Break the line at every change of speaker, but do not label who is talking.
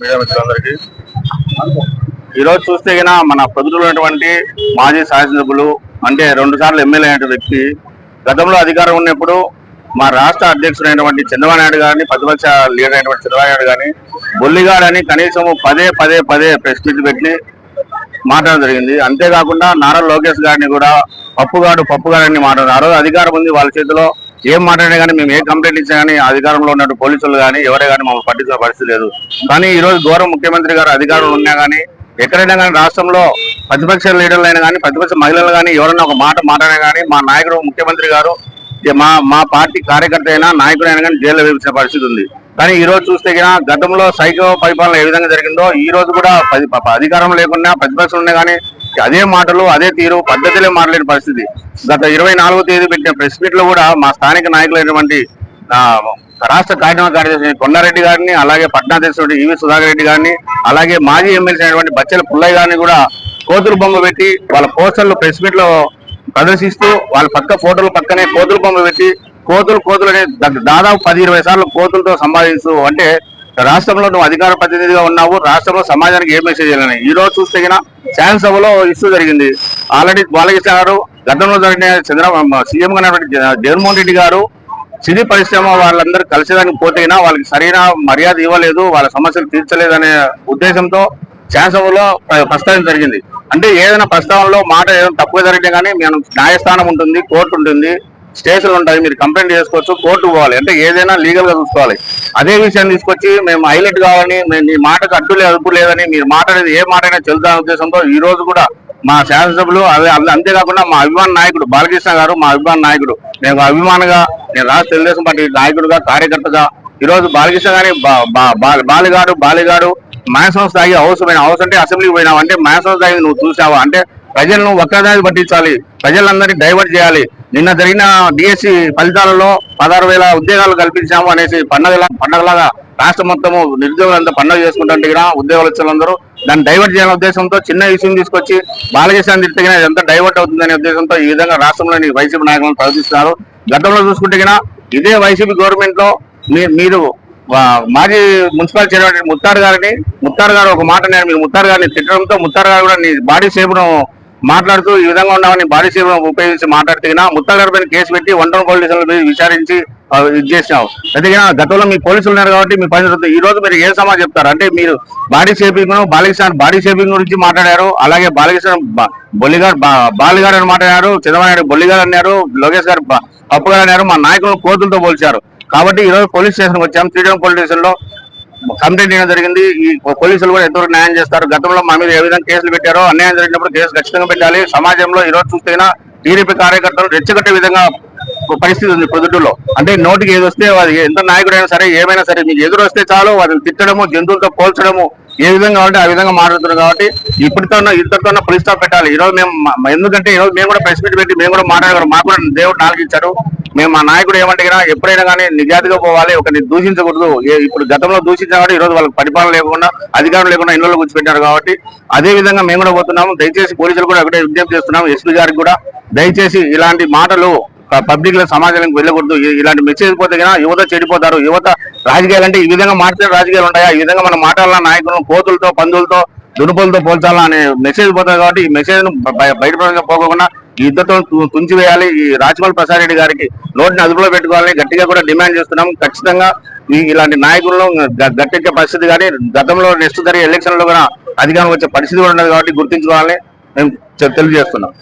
Media మిత్రులందరికీ. ఈరోజు చూస్తే కన్నా మన పొద్దున్నటువంటి మాజీ శాసనసభ్యులు అంటే రెండు సార్లు ఎమ్మెల్యే అయిన వ్యక్తి గతంలో అధికారం ఉన్నప్పుడు మా రాష్ట్ర అధ్యక్షుడైనటువంటి చంద్రబాబు నాయుడు గారిని ప్రతిపక్ష లీడర్ అయినటువంటి చంద్రబాబు నాయుడు గారిని బొల్లిగాడని కనీసం పదే పదే పదే ప్రెస్ మీట్ పెట్టి మాట్లాడడం జరిగింది. అంతేకాకుండా నారా లోకేష్ గారిని కూడా పప్పుగాడు పప్పుగాడని మాట్లాడారు. ఆ రోజు అధికారం ఉంది వాళ్ళ చేతిలో. ఏం మాట్లాడినా కానీ మేము ఏ కంప్లైంట్ ఇచ్చినా కానీ అధికారంలో ఉన్నట్టు పోలీసులు కానీ ఎవరే కానీ మమ్మల్ని పట్టించే పరిస్థితి లేదు. కానీ ఈ రోజు గౌరవ ముఖ్యమంత్రి గారు అధికారంలో ఉన్నా కానీ ఎక్కడైనా కానీ రాష్ట్రంలో ప్రతిపక్ష లీడర్లు అయినా కానీ ప్రతిపక్ష మహిళలు కానీ ఎవరైనా ఒక మాట మాట్లాడినా కానీ మా నాయకుడు ముఖ్యమంత్రి గారు మా మా పార్టీ కార్యకర్త అయినా నాయకుడు అయినా కానీ జైల్లో వేపించిన పరిస్థితి ఉంది. కానీ ఈ రోజు చూస్తే గిన గతంలో సైకో పరిపాలన ఏ విధంగా జరిగిందో ఈ రోజు కూడా పది- ప- అధికారం లేకుండా ప్రతిపక్షం ఉన్నా కానీ అదే మాటలు అదే తీరు పద్ధతిలో మాట్లాడిన పరిస్థితి. గత ఇరవై నాలుగో తేదీ పెట్టిన ప్రెస్ మీట్లో కూడా మా స్థానిక నాయకులైనటువంటి రాష్ట్ర కార్యక్రమ కార్యదర్శి కొండారెడ్డి గారిని అలాగే పట్నాధ్యక్షుడు ఈవి సుధాకర్ రెడ్డి గారిని అలాగే మాజీ ఎమ్మెల్సీ అయినటువంటి బచ్చల పుల్లయ్య గారిని కూడా కోతులు బొమ్మ పెట్టి వాళ్ళ పోస్టర్లు ప్రెస్ మీట్లో ప్రదర్శిస్తూ వాళ్ళ పక్క ఫోటోలు పక్కనే కోతులు బొమ్మ పెట్టి కోతులు కోతులు అనే దా- దాదాపు పది ఇరవై సార్లు కోతులతో సంపాదిస్తూ అంటే రాష్ట్రంలో నువ్వు అధికార ప్రతినిధిగా ఉన్నావు రాష్ట్రంలో సమాజానికి ఏ మెసేజ్ చేయాలని? ఈ రోజు చూస్తే గిన శాసనసభలో ఇష్యూ జరిగింది. ఆల్రెడీ బాలకృష్ణ గారు గతంలో జరిగిన చంద్ర సీఎం గా జ- జగన్మోహన్ రెడ్డి గారు సినీ పరిశ్రమ వాళ్ళందరూ కలిసేదానికి పోతేనా వాళ్ళకి సరైన మర్యాద ఇవ్వలేదు వాళ్ళ సమస్యలు తీర్చలేదనే ఉద్దేశంతో శాసనసభలో ప్రస్తావన జరిగింది. అంటే ఏదైనా ప్రస్తావనలో మాట ఏదైనా తక్కువ జరిగినా కానీ మేము న్యాయస్థానం ఉంటుంది కోర్టు ఉంటుంది స్టేషన్లు ఉంటాయి. మీరు కంప్లైంట్ చేసుకోవచ్చు కోర్టు పోవాలి. అంటే ఏదైనా లీగల్గా చూసుకోవాలి. అదే విషయాన్ని తీసుకొచ్చి మేము హైలైట్ కావాలని మేము మీ మాటకు అడ్డు లేదు అదుపు లేదని మీరు మాట్లాడేది ఏ మాట అయినా చెల్లుతానే ఉద్దేశంతో ఈ రోజు కూడా మా శాసనసభ్యులు అదే అదే- అంతేకాకుండా మా అభిమాన నాయకుడు బాలకృష్ణ గారు మా అభిమాన నాయకుడు నేను అభిమానంగా నేను రాష్ట్ర తెలుగుదేశం పార్టీ నాయకుడుగా కార్యకర్తగా ఈ రోజు బాలకృష్ణ గారి బా- బా- బాలిగాడు బాలిగాడు మాయసం స్థాయి అవసరమైన పోయిన అంటే అసెంబ్లీకి పోయినావు అంటే మాయసం స్థాయి నువ్వు చూసావా? అంటే ప్రజలను ఒక్కదాని పట్టించాలి. ప్రజలందరినీ డైవర్ట్ చేయాలి. నిన్న జరిగిన డిఎస్సి ఫలితాలలో పదహారు వేల ఉద్యోగాలు కల్పించాము అనేసి పండగలా పండగలాగా రాష్ట్రం మొత్తము నిరుద్యోగులంతా పండుగ చేసుకుంటుంటే కూడా ఉద్యోగాలు వచ్చేందరూ దాన్ని డైవర్ట్ చేయాలనే ఉద్దేశంతో చిన్న విషయం తీసుకొచ్చి బాలకృష్ణ తిరిగిన ఇదంతా డైవర్ట్ అవుతుందనే ఉద్దేశంతో ఈ విధంగా రాష్ట్రంలోని వైసీపీ నాయకులను ప్రవర్తిస్తున్నారు గతంలో చూసుకుంటే ఇదే వైసీపీ గవర్నమెంట్లో మీ- మీరు మాజీ మున్సిపల్ చైర్మన్ ముత్తారు గారిని ముత్తారు గారు ఒక మాట నేను మీ ముత్తారు గారిని తిట్టడంతో ముత్తారు గారు కూడా నీ బాడీ షేప్ మాట్లాడుతూ ఈ విధంగా ఉన్నామని బాడీ షేప్ ఉపయోగించి మాట్లాడితే గిన గారి పైన కేసు పెట్టి వంటల పోలీస్ విచారించి ఇది చేసినావు. అయితే గతంలో మీ పోలీసులు ఉన్నారు కాబట్టి మీ పని జరుగుతుంది. ఈ రోజు మీరు ఏ సమాజం చెప్తారు? అంటే మీరు body shaping Balakrishna body shaping గురించి మాట్లాడారు. అలాగే బాలకృష్ణ బొల్లిగారు బాలిగారు బా- అని మాట్లాడారు. చంద్రబాబు బొల్లిగారు అన్నారు. లోకేష్ గారు అప్పుగారు అన్నారు. మా నాయకులను కోతులతో పోల్చారు. కాబట్టి ఈ రోజు పోలీస్ స్టేషన్ వచ్చాం. త్రీడమ్ పోలీస్ స్టేషన్లో కంప్లైంట్ చేయడం జరిగింది. ఈ పోలీసులు కూడా ఎంతవరకు న్యాయం చేస్తారు? గతంలో మా మీద ఏ విధంగా కేసులు పెట్టారో అన్యాయం జరిగినప్పుడు కేసు ఖచ్చితంగా పెట్టాలి. సమాజంలో ఈరోజు రోజు చూస్తేనా టీడీపీ కార్యకర్తలు రెచ్చగట్టే విధంగా పరిస్థితి ఉంది పొద్దుటూరులో అంటే నోటికి ఏది వస్తే అది ఎంత నాయకుడైనా సరే ఏమైనా సరే మీకు ఎదురు వస్తే చాలు. వాళ్ళని తిట్టడము జంతువులతో పోల్చడము ఏ విధంగా ఉంటే ఆ విధంగా మాట్లాడుతున్నారు కాబట్టి ఇప్పటితో ఇద్దరితో పులి స్టాప్ పెట్టాలి. ఈ రోజు మేము ఎందుకంటే ఈరోజు మేము కూడా ప్రెస్ మీట్ పెట్టి మేము కూడా మాట్లాడగలం మాకు కూడా దేవుడు నాలుగు ఇచ్చారు మేము మా నాయకుడు ఏమంటే ఎప్పుడైనా కానీ నిజాతిగా పోవాలి ఒకరిని దూషించకూడదు. ఏ- ఇప్పుడు గతంలో దూషించిన కాబట్టి ఈరోజు వాళ్ళకి పరిపాలన లేకుండా అధికారం లేకుండా ఇళ్ళలో కూర్చోబెట్టారు కాబట్టి అదే విధంగా మేము కూడా పోతున్నాము. దయచేసి పోలీసులు కూడా ఒకటే విజ్ఞప్తి చేస్తున్నాము. ఎస్పీ గారికి కూడా దయచేసి ఇలాంటి మాటలు పబ్లిక్లో సమాజానికి వెళ్ళకూడదు. ఇలాంటి మెసేజ్ పోతే యువత చెడిపోతారు. యువత రాజకీయాలు అంటే ఈ విధంగా మాట్లాడే రాజకీయాలు ఉంటాయా? ఈ విధంగా మనం మాట్లాడాల నాయకులను కోతులతో పందులతో దునుపులతో పోల్చాలా అనే మెసేజ్ పోతుంది కాబట్టి ఈ మెసేజ్ను బయ- బయట ప్రపంచం పోకుండా ఈ యుద్ధతో తుంచివేయాలి ఈ రాజమౌళి ప్రసాద్ రెడ్డి గారికి నోటిని అదుపులో పెట్టుకోవాలని గట్టిగా కూడా డిమాండ్ చేస్తున్నాం. ఖచ్చితంగా ఈ ఇలాంటి నాయకులను గ- గట్టెక్కే పరిస్థితి కానీ గతంలో నెక్స్ట్ జరిగే ఎలక్షన్లో కూడా అధికారం వచ్చే పరిస్థితి కూడా ఉన్నది కాబట్టి గుర్తించుకోవాలని మేము తెలియజేస్తున్నాం.